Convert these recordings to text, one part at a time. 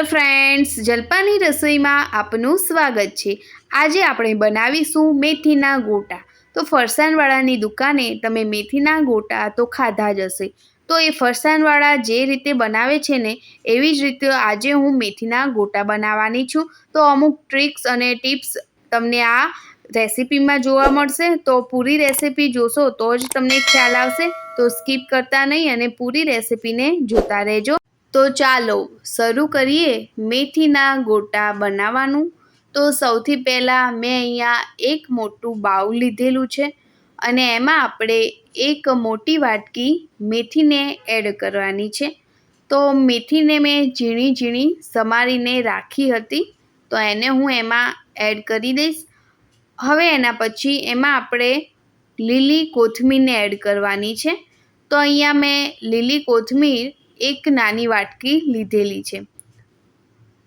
Hello friends, જલપાની રસોઈમાં આપનું સ્વાગત છે. આજે આપણે બનાવીશું મેથીના ગોટા. તો ફરસાણવાળાની દુકાને તમે મેથીના ગોટા તો ખાધા જ હશે. તો એ ફરસાણવાળા જે રીતે બનાવે છે ને, એવી જ રીતે આજે હું મેથીના ગોટા બનાવવાની છું. તો અમુક ટ્રિક્સ અને ટિપ્સ તમને આ રેસિપીમાં જોવા મળશે. તો પૂરી રેસીપી જોશો તો જ તમને ખ્યાલ આવશે. તો સ્કીપ કરતા નહીં અને પૂરી રેસિપીને જોતા રહેજો. તો ચાલો શરૂ કરીએ મેથીના ગોટા બનાવવાનું. તો સૌથી પહેલાં મેં અહીંયા એક મોટું બાઉલ લીધેલું છે અને એમાં આપણે એક મોટી વાટકી મેથીને એડ કરવાની છે. તો મેથીને મેં ઝીણી ઝીણી સમારીને રાખી હતી. તો એને હું એમાં એડ કરી દઈશ. હવે એના પછી એમાં આપણે લીલી કોથમીરને એડ કરવાની છે. તો અહીંયા મેં લીલી કોથમીર એક નાની વાટકી લીધેલી છે.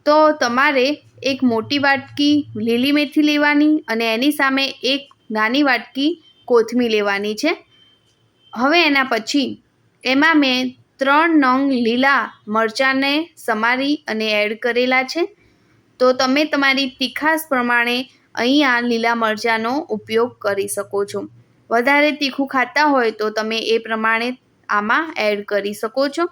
તો તમારે એક મોટી વાટકી લીલી મેથી લેવાની અને એની સામે એક નાની વાટકી કોથમી લેવાની છે. હવે એના પછી એમાં મેં ત્રણ નંગ લીલા મરચાંને સમારી અને એડ કરેલા છે. તો તમે તમારી તીખાસ પ્રમાણે અહીંયા લીલા મરચાંનો ઉપયોગ કરી શકો છો. વધારે તીખું ખાતા હોય તો તમે એ પ્રમાણે આમાં એડ કરી શકો છો.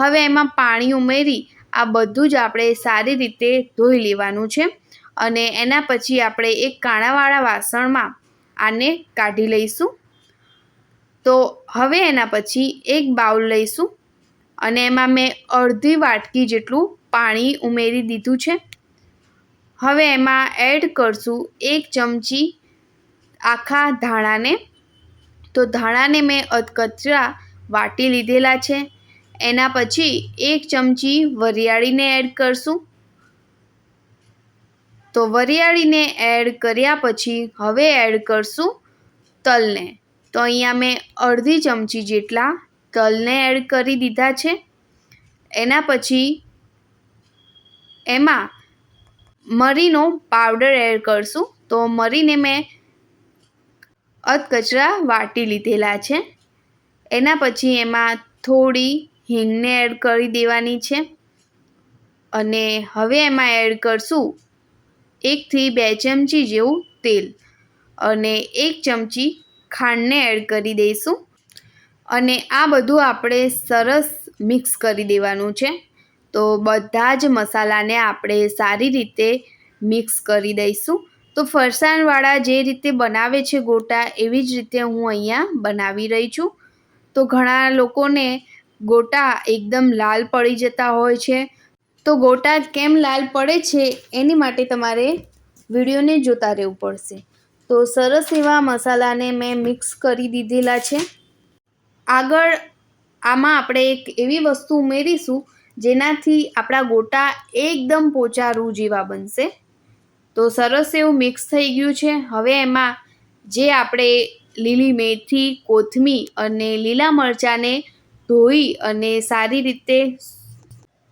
હવે એમાં પાણી ઉમેરી આ બધું જ આપણે સારી રીતે ધોઈ લેવાનું છે અને એના પછી આપણે એક કાણાવાળા વાસણમાં આને કાઢી લઈશું. તો હવે એના પછી એક બાઉલ લઈશું અને એમાં મેં અડધી વાટકી જેટલું પાણી ઉમેરી દીધું છે. હવે એમાં એડ કરશું એક ચમચી આખા ધાણાને. તો ધાણાને મેં અધકચરા વાટી લીધેલા છે. એના પછી એક ચમચી વરિયાળીને એડ કરશું. તો વરિયાળીને એડ કર્યા પછી હવે એડ કરશું તલને. તો અહીંયા મેં અડધી ચમચી જેટલા તલને એડ કરી દીધા છે. એના પછી એમાં મરીનો પાવડર એડ કરશું. તો મરીને મેં અધકચરા વાટી લીધેલા છે. એના પછી એમાં થોડી હિંગને એડ કરી દેવાની છે. અને હવે એમાં એડ કરશું એકથી બે ચમચી જેવું તેલ અને એક ચમચી ખાંડને એડ કરી દઈશું. અને આ બધું આપણે સરસ મિક્સ કરી દેવાનું છે. તો બધા જ મસાલાને આપણે સારી રીતે મિક્સ કરી દઈશું. તો ફરસાણવાળા જે રીતે બનાવે છે ગોટા એવી જ રીતે હું અહીંયા બનાવી રહી છું. તો ઘણા લોકોને ગોટા એકદમ લાલ પડી જતા હોય છે. તો ગોટા કેમ લાલ પડે છે એની માટે તમારે વિડીયોને જોતા રહેવું પડશે. તો સરસ એવા મસાલાને મેં મિક્સ કરી દીધેલા છે. આગળ આમાં આપણે એક એવી વસ્તુ ઉમેરીશું જેનાથી આપણા ગોટા એકદમ પોચા રૂ જેવા બનશે. તો સરસ એવું મિક્સ થઈ ગયું છે. હવે એમાં જે આપણે લીલી મેથી કોથમી અને લીલા મરચાંને ધોઈ અને સારી રીતે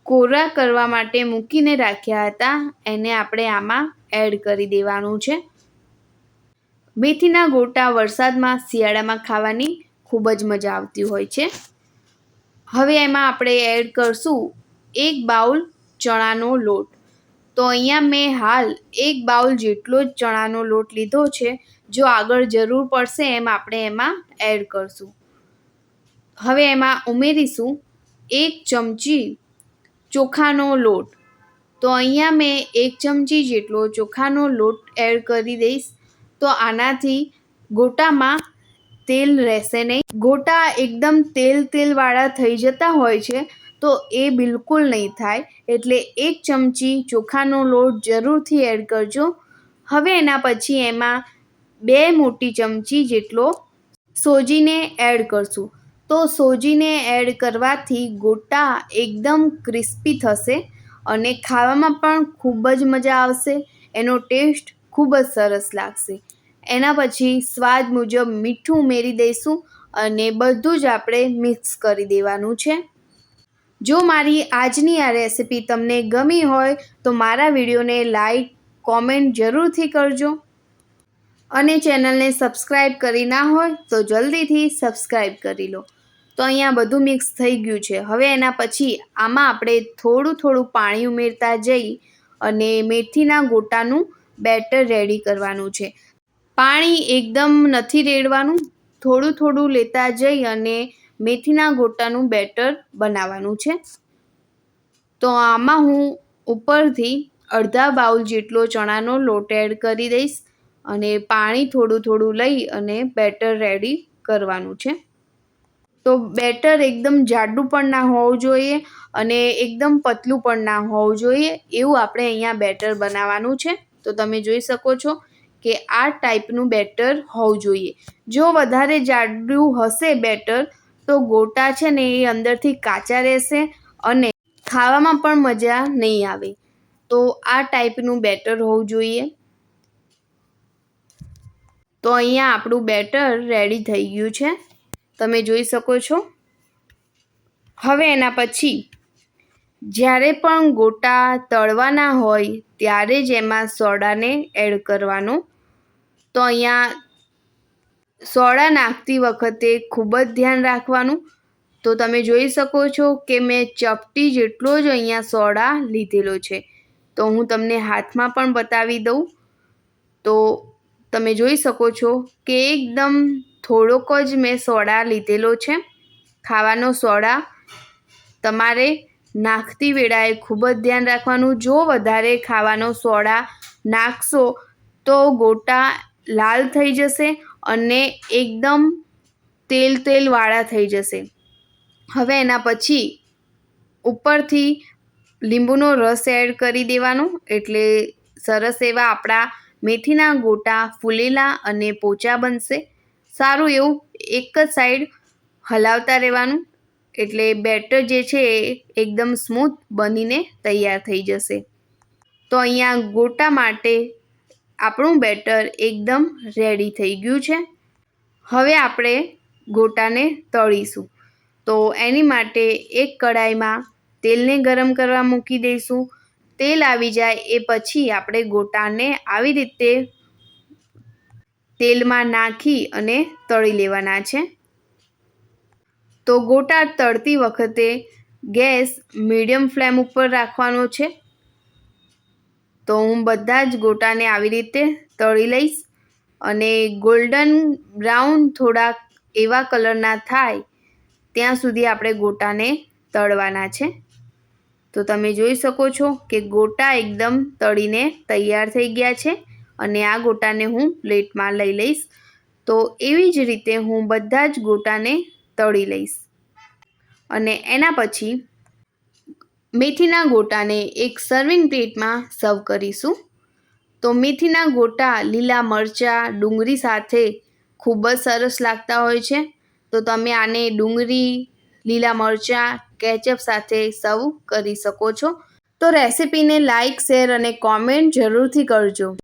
કોરા કરવા માટે મૂકીને રાખ્યા હતા. એને આપણે આમાં એડ કરી દેવાનું છે. મેથીના ગોટા વરસાદમાં શિયાળામાં ખાવાની ખૂબ જ મજા આવતી હોય છે. હવે એમાં આપણે એડ કરશું એક બાઉલ ચણાનો લોટ. તો અહીંયા મેં હાલ એક બાઉલ જેટલો જ ચણાનો લોટ લીધો છે. જો આગળ જરૂર પડશે એમ આપણે એમાં એડ કરશું. હવે એમાં ઉમેરીશું એક ચમચી ચોખાનો લોટ. તો અહીંયા મેં એક ચમચી જેટલો ચોખાનો લોટ એડ કરી દઈશ. તો આનાથી ગોટામાં તેલ રહેશે નહીં. ગોટા એકદમ તેલ તેલવાળા થઈ જતા હોય છે, તો એ બિલકુલ નહીં થાય. એટલે એક ચમચી ચોખાનો લોટ જરૂરથી એડ કરજો. હવે એના પછી એમાં બે મોટી ચમચી જેટલો સોજીને એડ કરશું. તો સોજીને એડ કરવાથી ગોટા એકદમ ક્રિસ્પી થશે અને ખાવામાં પણ ખૂબ જ મજા આવશે. એનો ટેસ્ટ ખૂબ જ સરસ લાગશે. એના પછી સ્વાદ મુજબ મીઠું ઉમેરી દઈશું અને બધું જ આપણે મિક્સ કરી દેવાનું છે. જો મારી આજની આ રેસિપી તમને ગમી હોય તો મારા વિડીયોને લાઈક, કોમેન્ટ જરૂરથી કરજો. અને ચેનલને સબસ્ક્રાઈબ કરી ના હોય તો જલ્દીથી સબસ્ક્રાઈબ કરી લો. તો અહીંયા બધું મિક્સ થઈ ગયું છે. હવે એના પછી આમાં આપણે થોડું થોડું પાણી ઉમેરતા જઈ અને મેથીના ગોટાનું બેટર રેડી કરવાનું છે. પાણી એકદમ નથી રેડવાનું. થોડું થોડું લેતા જઈ અને મેથીના ગોટાનું બેટર બનાવવાનું છે. તો આમાં હું ઉપરથી અડધા બાઉલ જેટલો ચણાનો લોટ એડ કરી દઈશ અને પાણી થોડું થોડું લઈ અને બેટર રેડી કરવાનું છે. તો બેટર એકદમ જાડું પણ ના હોવું જોઈએ અને એકદમ પતલું પણ ના હોવું જોઈએ એવું આપણે અહીંયા બેટર બનાવવાનું છે. તો તમે જોઈ શકો છો કે આ ટાઈપનું બેટર હોવું જોઈએ. જો વધારે જાડું હશે બેટર, તો ગોટા છે ને એ અંદરથી કાચા રહેશે અને ખાવામાં પણ મજા નહીં આવે. તો આ ટાઈપનું બેટર હોવું જોઈએ. તો અહીંયા આપણું બેટર રેડી થઈ ગયું છે. તમે જોઈ શકો છો. હવે એના પછી, જ્યારે પણ ગોટા તળવાના હોય, ત્યારે જ એમાં સોડાને એડ કરવાનો. તો અહીંયા સોડા નાખતી વખતે ખૂબ જ ધ્યાન રાખવાનું. તો તમે જોઈ શકો છો કે મેં ચપટી જેટલો જ અહીંયા સોડા લીધેલો છે. તો હું તમને હાથમાં પણ બતાવી દઉં. તો તમે જોઈ શકો છો કે એકદમ થોડોક જ મેં સોડા લીધેલો છે. ખાવાનો સોડા તમારે નાખતી વેળાએ ખૂબ જ ધ્યાન રાખવાનું. જો વધારે ખાવાનો સોડા નાખશો તો ગોટા લાલ થઈ જશે અને એકદમ તેલ તેલવાળા થઈ જશે. હવે એના પછી ઉપરથી લીંબુનો રસ એડ કરી દેવાનો. એટલે સરસ એવા આપણા મેથીના ગોટા ફૂલેલા અને પોચા બનશે. સારું એવું એક જ સાઈડ હલાવતા રહેવાનું. એટલે બેટર જે છે એ એકદમ સ્મૂથ બનીને તૈયાર થઈ જશે. તો અહીંયા ગોટા માટે આપણું બેટર એકદમ રેડી થઈ ગયું છે. હવે આપણે ગોટાને તળીશું. તો એની માટે એક કડાઈમાં તેલને ગરમ કરવા મૂકી દઈશું. તેલ આવી જાય એ પછી આપણે ગોટાને આવી રીતે તેલમાં નાખી અને તળી લેવાના છે. તો ગોટા તળતી વખતે ગેસ મીડિયમ ફ્લેમ ઉપર રાખવાનો છે. તો હું બધા જ ગોટાને આવી રીતે તળી લઈશ અને ગોલ્ડન બ્રાઉન થોડાક એવા કલરના થાય ત્યાં સુધી આપણે ગોટાને તળવાના છે. તો તમે જોઈ શકો છો કે ગોટા એકદમ તળીને તૈયાર થઈ ગયા છે. અને આ ગોટાને હું પ્લેટમાં લઈ લઈશ. તો એવી જ રીતે હું બધા જ ગોટાને તળી લઈશ. અને એના પછી મેથીના ગોટાને એક સર્વિંગ પ્લેટમાં સર્વ કરીશું. તો મેથીના ગોટા લીલા મરચાં, ડુંગળી સાથે ખૂબ જ સરસ લાગતા હોય છે. તો તમે આને ડુંગળી, લીલા મરચાં, કેચઅપ સાથે સર્વ કરી શકો છો. તો રેસીપીને લાઇક શેર અને કોમેન્ટ જરૂરથી કરજો.